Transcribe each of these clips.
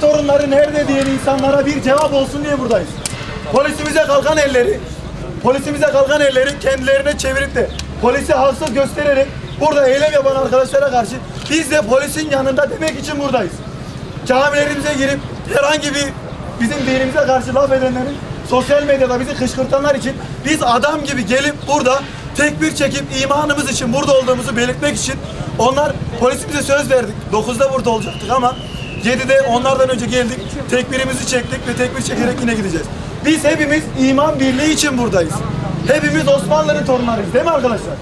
torunları nerede diyen insanlara bir cevap olsun diye buradayız. Polisimize kalkan elleri, polisimize kalkan elleri kendilerine çevirip de polisi haksız göstererek burada eylem yapan arkadaşlara karşı biz de polisin yanında demek için buradayız. Camilerimize girip herhangi bir bizim dinimize karşı laf edenlerin sosyal medyada bizi kışkırtanlar için biz adam gibi gelip burada tekbir çekip imanımız için burada olduğumuzu belirtmek için onlar polisimize söz verdik. 9'da burada olacaktık ama 7'de onlardan önce geldik. Tekbirimizi çektik ve tekbir çekerek yine gideceğiz. Biz hepimiz iman birliği için buradayız. Hepimiz Osmanlı'nın torunlarıyız değil mi arkadaşlar?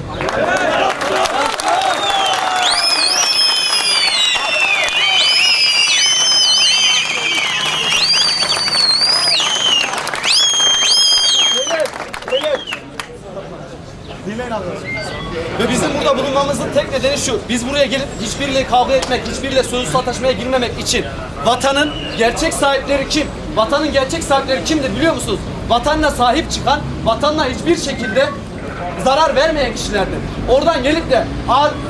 Ve bizim burada bulunmamızın tek nedeni şu. Biz buraya gelip hiçbiriyle kavga etmek, hiçbiriyle sözlü sataşmaya girmemek için. Vatanın gerçek sahipleri kim? Vatanın gerçek sahipleri kimdir biliyor musunuz? Vatanına sahip çıkan, vatanına hiçbir şekilde zarar vermeyen kişilerdir. Oradan gelip de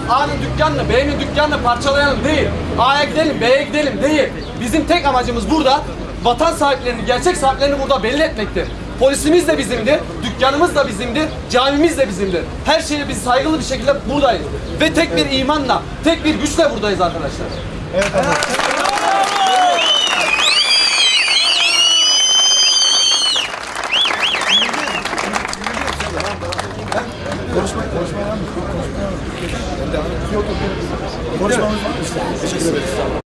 A'nın dükkanını, B'nin dükkanını parçalayan değil. A'ya gidelim, B'ye gidelim değil. Bizim tek amacımız burada vatan sahiplerini, gerçek sahiplerini burada belli etmektir. Polisimiz de bizimdi, dükkanımız da bizimdi, camimiz de bizimdi. Her şeye biz saygılı bir şekilde buradayız. Ve tek bir imanla, tek bir güçle buradayız arkadaşlar. Evet abi. Konuşma, konuşma var mı? Konuşma var mı? Konuşmamız var mı? Teşekkür ederiz.